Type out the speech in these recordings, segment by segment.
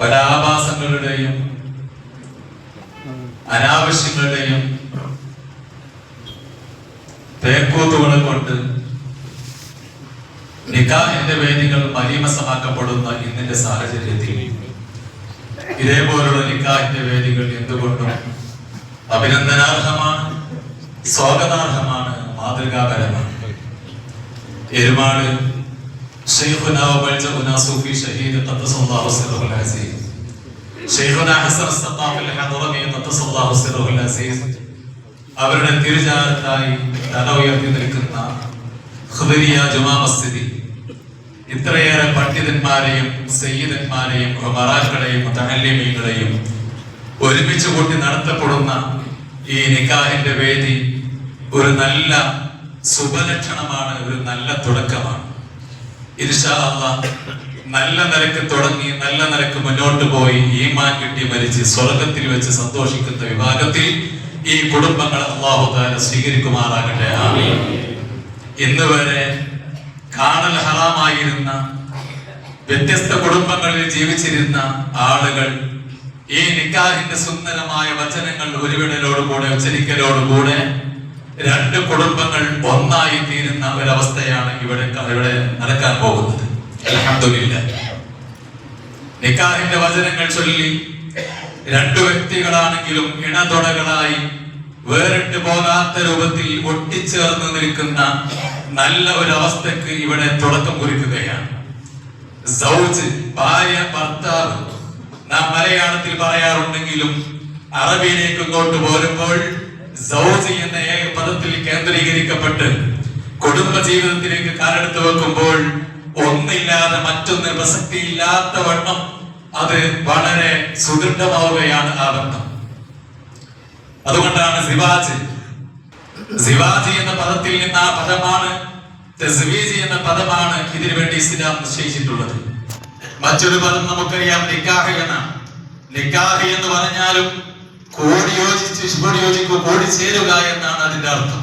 പല ആഭാസങ്ങളുടെയും അനാവശ്യങ്ങളുടെയും തേക്കൂത്തുകളെ കൊണ്ട് നിക്കാഹിന്റെ വേദികൾ മലീമസമാക്കപ്പെടുന്ന ഇന്നിന്റെ സാഹചര്യത്തിൽ ഇതേപോലുള്ള നിക്കാഹിന്റെ വേദികൾ എന്തുകൊണ്ടും അഭിനന്ദനാർഹമാണ് സ്വാഗതാർഹമാണ് മാതൃകാപരമാണ്. എരുമാട് شيخنا وبلجأنا صوفي شهيد قدس الله سره العزيز شيخنا حسن السقاف الحضرمي قدس الله سره العزيز അവരുടെ തിരുചാരത്തായി തല ഉയർത്തി നിൽക്കുന്ന ഖുദരിയ ജുമാ മസ്ജിദി ഇത്രയേറെ പണ്ഡിതന്മാരെയും സയ്യിദന്മാരെയും ഖുമറാക്കളെയും മുതഹല്ലിമീങ്ങളെയും ഒരുമിച്ച് കൂട്ടി നടത്തപ്പെടുന്ന ഈ നിക്കാഹിന്റെ വേദി ഒരു നല്ല ശുഭലക്ഷണമാണ് ഒരു നല്ല തുടക്കമാണ് ഇൻഷാ അല്ലാഹ് നല്ല നിലയ്ക്ക് തുടങ്ങി നല്ല നിലയ്ക്ക് മുന്നോട്ട് പോയി ഈമാൻ കിട്ടി മരിച്ച് സ്വർഗത്തിൽ വെച്ച് സന്തോഷിക്കുന്ന വിഭാഗത്തിൽ ഈ കുടുംബങ്ങൾ അള്ളാഹുദാന സ്വീകരിക്കുമാറാകട്ടെ. ഇന്ന് വരെ കാണൽ ഹറാമായിരുന്ന വ്യത്യസ്ത കുടുംബങ്ങളിൽ ജീവിച്ചിരുന്ന ആളുകൾ ഈ നിക്കാഹിന്റെ സുന്ദരമായ വചനങ്ങൾ ഒരുവിടലോടുകൂടെ ഉച്ചരിക്കലോടുകൂടെ രണ്ട് കുടുംബങ്ങൾ ഒന്നായി തീരുന്ന ഒരവസ്ഥയാണ് ഇവിടെ ഇവിടെ നടക്കാൻ പോകുന്നത്. അൽഹംദുലില്ലാ. നിക്കാഹിന്റെ വചനങ്ങൾ ചൊല്ലി രണ്ടു വ്യക്തികളാണെങ്കിലും ഇണതൊടകളായി വേറിട്ട് പോകാത്ത രൂപത്തിൽ ഒട്ടിച്ചേർന്ന് നിൽക്കുന്ന നല്ല ഒരവസ്ഥക്ക് ഇവിടെ തുടക്കം കുറിക്കുകയാണ്. ഭാര്യ ഭർത്താവ് നാം മലയാളത്തിൽ പറയാറുണ്ടെങ്കിലും അറബിയിലേക്ക് ഇങ്ങോട്ട് പോരുമ്പോൾ സൗജ് എന്ന ഏക പദത്തിൽ കേന്ദ്രീകരിക്കപ്പെട്ട് കുടുംബ ജീവിതത്തിലേക്ക് കാലെടുത്ത് വെക്കുമ്പോൾ ഒന്നില്ലാതെ മറ്റൊന്ന് പ്രസക്തിയില്ലാത്ത വണ്ണം അത് വളരെ സുദൃഢമാവുകയാണ് ആ ബന്ധം. അതുകൊണ്ടാണ് സിവാജ് സിവാജി എന്ന പദത്തിൽ നിന്ന് ആ പദമാണ് തസ്വീജി എന്ന പദമാണ് ഇതിനു വേണ്ടി ഇസ്ലാം നിശ്ചയിച്ചിട്ടുള്ളത്. മറ്റൊരു പദം നമുക്കറിയാം നിക്കാഹ് എന്നാണ്. നിക്കാഹ് എന്ന് പറഞ്ഞാലും കൂടി യോജിച്ച് കൂടി യോജിക്കുക കൂടി ചേരുക എന്നാണ് അതിന്റെ അർത്ഥം.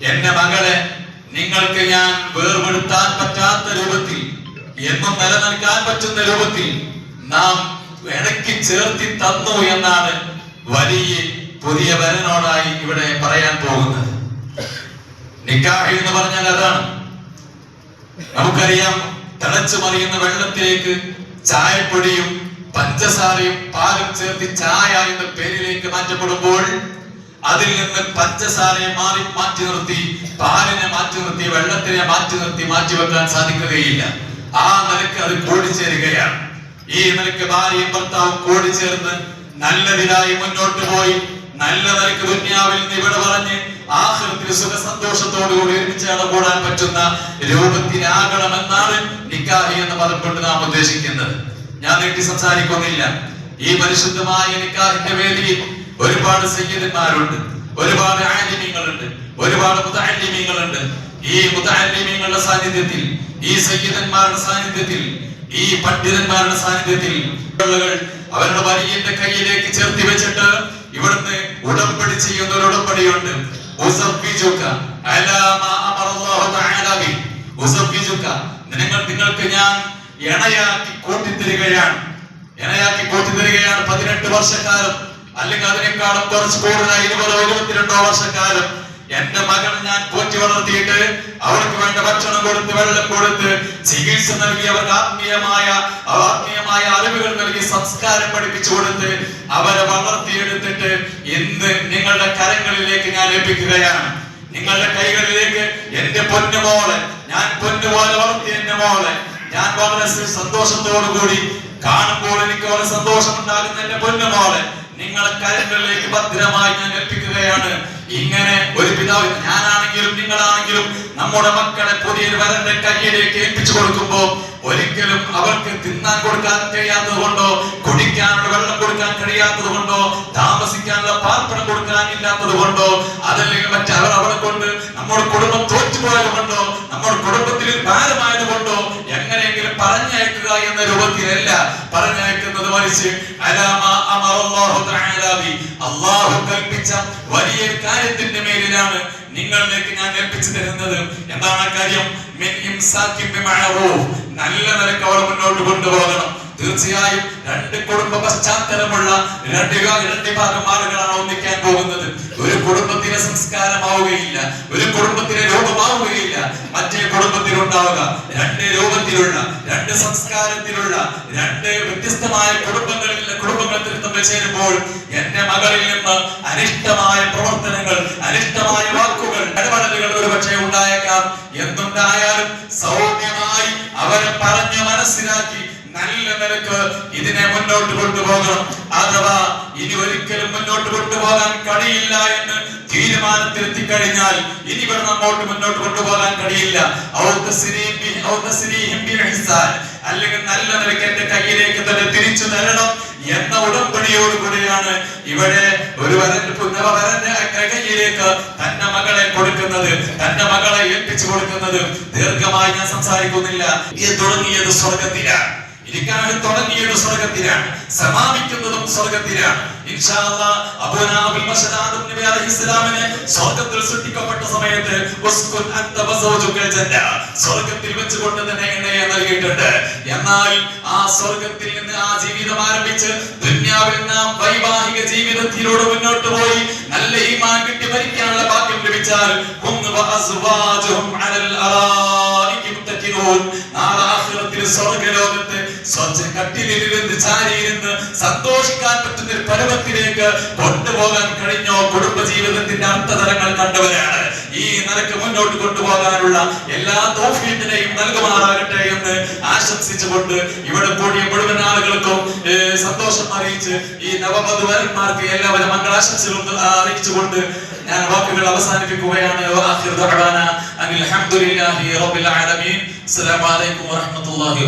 എന്റെ മകളെ നിങ്ങൾക്ക് ഞാൻ വേർപെടുത്താൻ പറ്റാത്ത രൂപത്തിൽ എന്നും നിലനിൽക്കാൻ പറ്റുന്ന രൂപത്തിൽ നാം ഇടയ്ക്ക് ചേർത്തി തന്നു എന്നാണ് വലിയ പുതിയ വരനോടായി ഇവിടെ പറയാൻ പോകുന്നത്. നിക്കാഹി എന്ന് പറഞ്ഞാൽ അതാണ്. നമുക്കറിയാം തിളച്ചു മറിയുന്ന വെള്ളത്തിലേക്ക് ചായപ്പൊടിയും പഞ്ചസാരയും പാലും ചേർത്ത് ചായ എന്ന പേരിലേക്ക് മാറ്റപ്പെടുമ്പോൾ അതിൽ നിന്ന് പഞ്ചസാരയെ മാറി മാറ്റി നിർത്തി പാലിനെ മാറ്റി നിർത്തി വെള്ളത്തിനെ മാറ്റി നിർത്തി മാറ്റി വെക്കാൻ സാധിക്കുകയില്ല. ആ നിലയ്ക്ക് അത് കൂടിച്ചേരുകയാണ്. ഈ നിലയ്ക്ക് ഭാര്യയും ഭർത്താവും കൂടിച്ചേർന്ന് നല്ലതിനായി മുന്നോട്ട് പോയി നല്ല നിലയ്ക്ക് ദുന്യാവിൽ നിന്ന് ഇവിടെ പറഞ്ഞ് ആഹൃത്തിൽ സുഖ സന്തോഷത്തോടുകൂടി ഒരുമിച്ച് ഇടപെടാൻ പറ്റുന്ന രൂപത്തിലാകണമെന്നാണ് നിക്കാഹി എന്ന പദം കൊണ്ട് നാം ഉദ്ദേശിക്കുന്നത്. ഞാൻ നീട്ടി സംസാരിക്കുന്നില്ല. ഈ പരിശുദ്ധമായ നിക്കാഹിന്റെ വേദിയിൽ ഒരുപാട് സയ്യിദന്മാരുണ്ട്. ഒരുപാട് ആലിമ്യങ്ങളുണ്ട് ഒരുപാട് മുതഅല്ലിമീങ്ങളുണ്ട്. ഈ മുതഅല്ലിമീങ്ങളുടെ സാന്നിധ്യത്തിൽ ഈ സയ്യിദന്മാരുടെ സാന്നിധ്യത്തിൽ ഈ പണ്ഡിതന്മാരുടെ സാന്നിധ്യത്തിൽ അവരുടെ വലിയന്റെ കയ്യിലേക്ക് ചേർത്തി വെച്ചിട്ട് ഇവിടുന്ന് ഉടമ്പടി ചെയ്യുന്ന ഒരു ഉടമ്പടിയുണ്ട്. നിങ്ങൾക്ക് ഞാൻ ഇണയാക്കി കൂട്ടിത്തരികയാണ് ഇണയാക്കി കൂട്ടിത്തരികയാണ് പതിനെട്ട് വർഷക്കാലം. അല്ലെങ്കിൽ അതിനേക്കാളും കുറച്ച് കൂടുതലായി ഇരുപതോ ഇരുപത്തിരണ്ടോ വർഷക്കാലം. എന്റെ മകൾ ഞാൻ പോറ്റി വളർത്തിയിട്ട് അവർക്ക് വേണ്ട ഭക്ഷണം കൊടുത്ത് വെള്ളം കൊടുത്ത് ചികിത്സ നൽകി അവർക്ക് ആത്മീയമായ ആത്മീയമായ അറിവുകൾ നൽകി സംസ്കാരം പഠിപ്പിച്ചു കൊടുത്ത് അവരെ വളർത്തിയെടുത്തിട്ട് ഇന്ന് നിങ്ങളുടെ കരങ്ങളിലേക്ക് ഞാൻ ഏൽപ്പിക്കുകയാണ്. നിങ്ങളുടെ കൈകളിലേക്ക് എന്റെ പൊന്നുമോളെ ഞാൻ പൊന്നുപോലെ വളർത്തിയ എന്റെ മോളെ ഞാൻ വളരെ സന്തോഷത്തോടു കൂടി കാണുമ്പോൾ എനിക്ക് വളരെ സന്തോഷം ഉണ്ടാകുന്ന എന്റെ പൊന്നുമോളെ നിങ്ങളെ കരങ്ങളിലേക്ക് ഭദ്രമായി ഞാൻ ഏൽപ്പിക്കുകയാണ്. ഇങ്ങനെ ഒരു പിതാവ് ഞാനാണെങ്കിലും നിങ്ങളാണെങ്കിലും നമ്മുടെ മക്കളെ പുതിയൊരു വരന്റെ കയ്യിലേക്ക് ഏൽപ്പിച്ചു കൊടുക്കുമ്പോൾ ഒരിക്കലും അവർക്ക് തിന്നാൻ കൊടുക്കാൻ കഴിയാത്തത് കൊണ്ടോ കുടിക്കാനുള്ള വെള്ളം കൊടുക്കാൻ കഴിയാത്തത് കൊണ്ടോ താമസിക്കാനുള്ള പാർപ്പണം കൊടുക്കാൻ ഇല്ലാത്തത് കൊണ്ടോ അതല്ലെങ്കിൽ മറ്റവർ അവരെ കൊണ്ട് നമ്മുടെ കുടുംബം തോറ്റുപോയത് കൊണ്ടോ നമ്മുടെ കുടുംബത്തിൽ ഭാരമായത് കൊണ്ടോ പറഞ്ഞയക്കുക എന്ന രൂപത്തിലല്ല പറഞ്ഞയക്കുന്നത് മറിച്ച് അള്ളാഹു കൽപ്പിച്ച വലിയ കാര്യത്തിന്റെ മേലിലാണ് നിങ്ങളിലേക്ക് ഞാൻ ഏൽപ്പിച്ചു തരുന്നത്. എന്താണ് കാര്യം. നല്ല നിലയ്ക്ക് അവർ മുന്നോട്ട് കൊണ്ടുപോകണം. തീർച്ചയായും രണ്ട് കുടുംബ പശ്ചാത്തലമുള്ള രണ്ട് രണ്ട് ആളുകളാണ് ഒന്നിക്കാൻ പോകുന്നത്. ഒരു കുടുംബത്തിലെ സംസ്കാരമാവുകയില്ല ഒരു കുടുംബത്തിലെ രൂപമാവുകയില്ല മറ്റേ കുടുംബത്തിൽ ഉണ്ടാവുക രണ്ട് രൂപത്തിലുള്ള രണ്ട് സംസ്കാരത്തിലുള്ള രണ്ട് വ്യത്യസ്തമായ കുടുംബങ്ങളിൽ കുടുംബങ്ങളിൽ തമ്മിൽ ചേരുമ്പോൾ എന്റെ മകളിൽ നിന്ന് അനിഷ്ടമായ പ്രവർത്തനങ്ങൾ അനിഷ്ടമായ വാക്കുകൾ ഇടപെടലുകൾ ഒരുപക്ഷെ ഉണ്ടായേക്കാം. എന്തുണ്ടായാലും സൗമ്യമായി അവരെ പറഞ്ഞ് മനസ്സിലാക്കി നല്ല നിലയ്ക്ക് ഇതിനെ മുന്നോട്ട് കൊണ്ടുപോകണം. അഥവാ ഇനി ഒരിക്കലും മുന്നോട്ട് കൊണ്ടുപോകാൻ കഴിയില്ല എന്ന് തീരുമാനത്തിലെത്തി കഴിഞ്ഞാൽ ഇനി വേണം നമ്മോട്ട് മുന്നോട്ട് കൊണ്ടുപോകാൻ കഴിയില്ല. അല്ലെങ്കിൽ നല്ല നിലയ്ക്ക് എന്റെ കയ്യിലേക്ക് തന്നെ തിരിച്ചു തരണം എന്ന ഉടമ്പടിയോട് കൂടെയാണ് ഇവിടെ ഒരു വരന്റെ പുന്നവരന്റെ കയ്യിലേക്ക് തന്റെ മകളെ കൊടുക്കുന്നത് തന്റെ മകളെ ഏൽപ്പിച്ചു കൊടുക്കുന്നത്. ദീർഘമായി ഞാൻ സംസാരിക്കുന്നില്ല. തുടങ്ങിയത് സ്വർഗത്തിലാണ്. ഇരിക്കാണ് തുടങ്ങിയത് സ്വർഗത്തിലാണ് സമാപിക്കുന്നതും സ്വർഗത്തിലാണ് അലൈഹിസ്സലാമിനെ സ്വർഗത്തിൽ സൃഷ്ടിക്കപ്പെട്ട സമയത്ത് സ്വർഗത്തിൽ വെച്ചുകൊണ്ട് തന്നെ എണ്ണയെ നൽകിയിട്ടുണ്ട്. എന്നാൽ ആ സ്വർഗത്തിൽ നിന്ന് ആ ജീവിതം ആരംഭിച്ച് ദുന്യാവിൽ വൈവാഹിക ജീവിതത്തിലൂടെ മുന്നോട്ട് പോയി നല്ല ഈമാൻ കിട്ടി മരിക്കാനുള്ള ഭാഗ്യം ലഭിച്ചാൽ ഹും കട്ടിലിരുന്ന് ചാരിയിരുന്ന് സന്തോഷിക്കാൻ പറ്റുന്ന ഒരു പരമത്തിലേക്ക് കൊണ്ടുപോകാൻ കഴിഞ്ഞോ? കുടുംബ ജീവിതത്തിന്റെ അർത്ഥതലങ്ങൾ കണ്ടവരാണ്. ഈ നിലയ്ക്ക് മുന്നോട്ട് കൊണ്ടുപോകാനുള്ള എല്ലാ തോഫീറ്റിനെയും നൽകുമാറാകട്ടെ എന്ന് ആശംസിച്ചുകൊണ്ട് ഇവിടെ കൂടിയ മുഴുവൻ ആളുകൾക്കും സന്തോഷം അറിയിച്ച് ഈ നവമധുവരന്മാർക്ക് എല്ലാവരും മംഗളാശംസകൾ അറിയിച്ചുകൊണ്ട് ഞാൻ വാക്കുകൾ അവസാനിപ്പിക്കുകയാണ്. അനിൽ അലഹമുല്ലാഹി റബ്ബിൽ ആലമീൻ. അസ്സലാമു അലൈക്കും വറഹ്മത്തുള്ളാഹി